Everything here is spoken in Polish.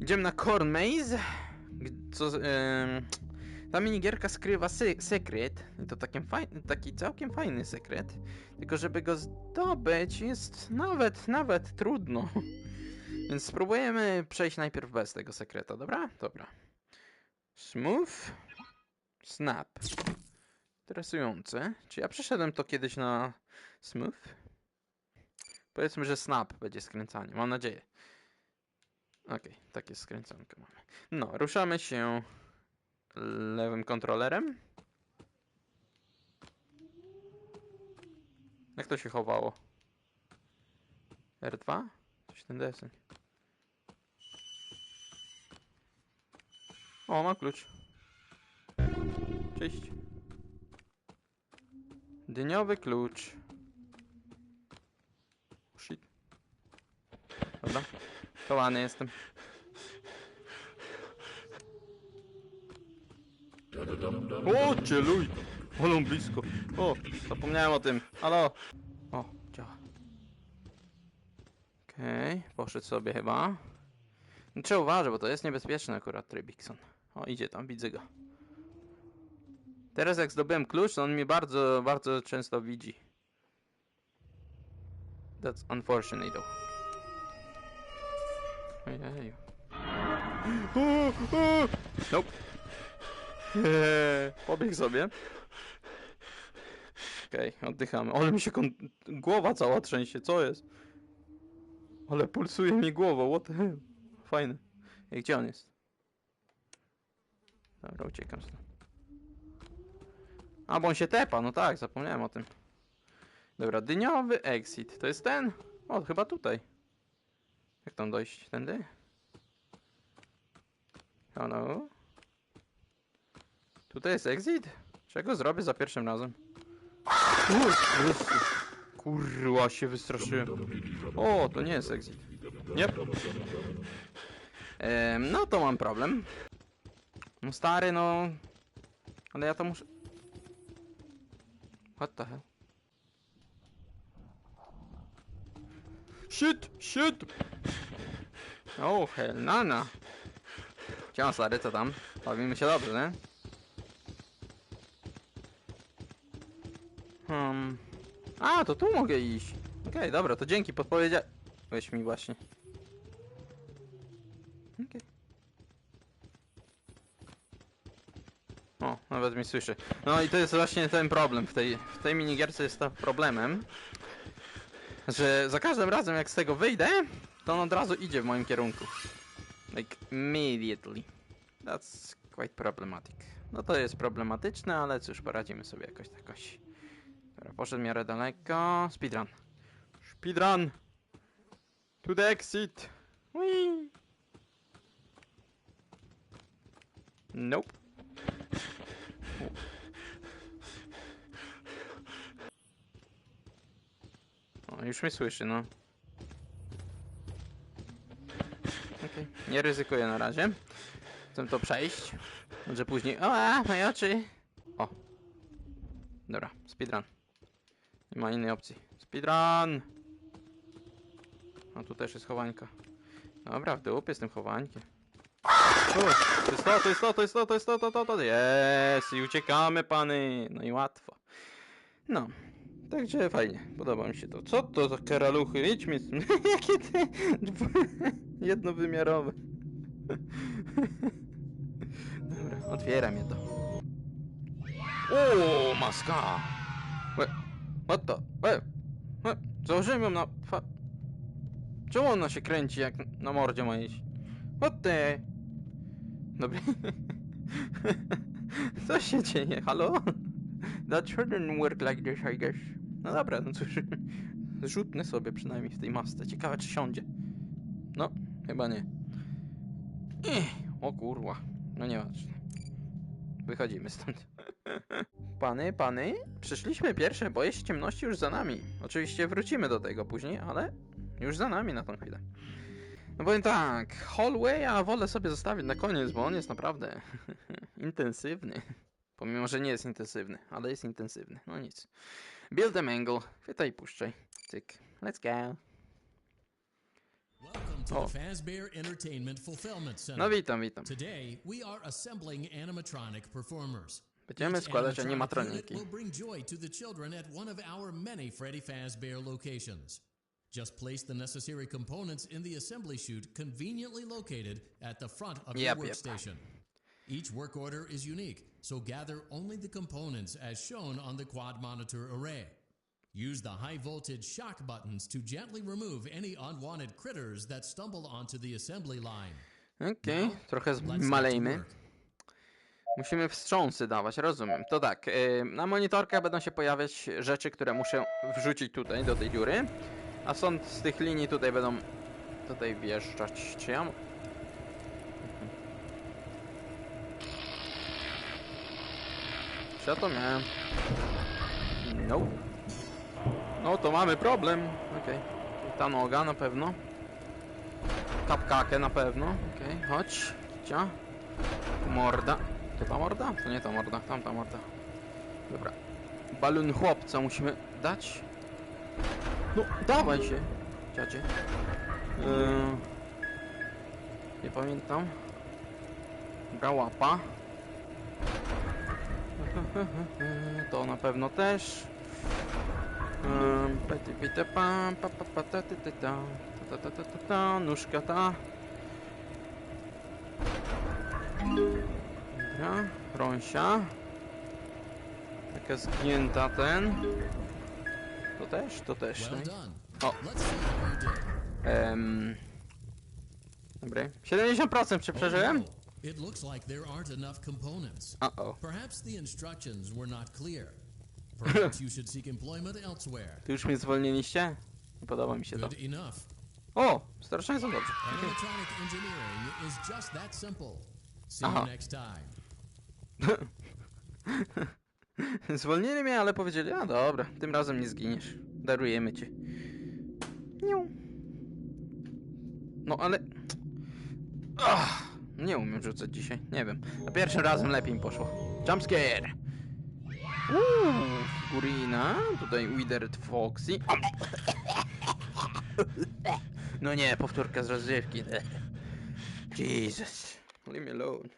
Idziemy na Corn Maze. Co, em, ta minigierka skrywa se sekret. To taki całkiem fajny sekret. Tylko żeby go zdobyć jest nawet, nawet trudno. Więc spróbujemy przejść najpierw bez tego sekreta, dobra? Dobra. Smooth. Snap. Interesujące. Czy ja przeszedłem to kiedyś na smooth? Powiedzmy, że snap będzie skręcanie. Mam nadzieję. Okej, takie skręcankę mamy. No, ruszamy się lewym kontrolerem. Jak to się chowało? R2? Coś ten deseń. O, ma klucz. Cześć. Dyniowy klucz. Shit. Dobra. Chowany jestem. O, cieluj! Blisko. O, zapomniałem o tym. Halo. O, działa. Okej, poszedł sobie chyba. No, Trzeba uważać, bo to jest niebezpieczny akurat Trybikson. O, idzie tam, widzę go. Teraz jak zdobyłem klucz, to on mnie bardzo, bardzo często widzi. That's unfortunate though. Ojeju. Nope. Eee, pobiegł sobie. Okej, oddychamy. Ale mi się kon... głowa cała trzęsie, co jest? Ale pulsuje mi głowa, what the hell? Fajne. Ej, gdzie on jest? Dobra, uciekam stąd. A, bo on się tepa, no tak, zapomniałem o tym. Dobra, dyniowy exit. To jest ten? O, chyba tutaj. Jak tam dojść? Tędy? Hello? Tutaj jest exit? Czego zrobię za pierwszym razem? Kurwa, się wystraszyłem. O, to nie jest exit. Nie. Ehm, no to mam problem. No stary, no... Ale ja to muszę... What the hell? Shit, shit! Oh, hell, nana. Ciao, stary, co tam? Bawimy się dobrze, nie? Hmm. A, to tu mogę iść. Okej, dobra, to dzięki, podpowiedzia... Weź mi właśnie. Okej. O, nawet mi słyszy. No i to jest właśnie ten problem w tej, w tej minigierce jest to problemem, że za każdym razem jak z tego wyjdę, to on od razu idzie w moim kierunku. Like immediately. That's quite problematic. No to jest problematyczne, ale cóż, poradzimy sobie jakoś tak jakoś. Dobra, poszedł w miarę daleko. Speedrun. Speedrun! To the exit! Whee! Nope. O, już mnie słyszy, no. Nie ryzykuję na razie. Chcę to przejść. Może później... O, a, moje oczy! O. Dobra, speedrun. Nie ma innej opcji. Speedrun! A tu też jest chowańka. Dobra, w dupie z tym chowańkiem. O, to jest to, to jest to, to jest to, to jest to, to, to, to. Jest i uciekamy, pany. No i łatwo. No. Także fajnie, podoba mi się to. Co to za karaluchy? Idźmy z. Jakie te jednowymiarowe. Dobra, otwieram je to. O, maska! Łe, what the? Łe, łe, założyłem ją na... Fa... Czemu ona się kręci jak na mordzie mojej? What the? Dobra. Co się dzieje? Halo? That shouldn't work like this, I guess. No dobra, no cóż. Rzutnę sobie przynajmniej w tej masce. Ciekawe, czy siądzie. No, chyba nie. Ech, o kurwa. No nieważne. Wychodzimy stąd. Pany, pany, przyszliśmy pierwsze, bo jest ciemności już za nami. Oczywiście wrócimy do tego później, ale już za nami na tą chwilę. No powiem tak, Hallwaya wolę sobie zostawić na koniec, bo on jest naprawdę intensywny. Pomimo, że nie jest intensywny, ale jest intensywny. No nic. Build a mangle. Chwytaj i puszczaj. Cyk. Let's go. Welcome to Oh. the Fazbear Entertainment Fulfillment Center. No witam, witam. Today, we are assembling animatronic performers. Będziemy składać animatroniki. will bring joy to the children at one of our many Freddy Fazbear locations. Just place the necessary components in the assembly chute conveniently located at the front of your Yep, yep. workstation. Each work order is unique, so gather only the components as shown on the quad monitor array. Use the high voltage shock buttons to gently remove any unwanted critters that stumble onto the assembly line. Okej, trochę to zmalejmy. work. Musimy wstrząsy dawać, rozumiem. To tak, y, na monitorkach będą się pojawiać rzeczy, które muszę wrzucić tutaj, do tej dziury. A stąd z tych linii tutaj będą tutaj wjeżdżać. Czy ja... ja to miałem? No. No to mamy problem. Okej. Ta noga na pewno. Kapkakę na pewno. Okej, chodź. Cia. Morda. To ta morda? To nie ta morda, tamta morda. Dobra. Balon chłopca musimy dać. No, dawaj się, dziadzie. Yy, nie pamiętam. Dobra, łapa. To na pewno też. Nóżka ta. Dobra, rąsia. Taka zgięta ten. To też, to też. Well. Oh. You did. Em, Dobry. 70% czy przeżyłem? Oh, no. It looks like there aren't enough components. Uh-oh. Perhaps the instructions were not clear. Tu już mnie zwolniliście? Nie podoba mi się to. O! Są dobrze. Aha. Zwolnili mnie, ale powiedzieli, a dobra, tym razem nie zginiesz. Darujemy cię. Niu. No ale... Ach, nie umiem rzucać dzisiaj, nie wiem. A pierwszym razem lepiej mi poszło. Jumpscare! Uuu, figurina. Tutaj Withered Foxy. No nie, powtórka z rozrywki. Jesus. Leave me alone.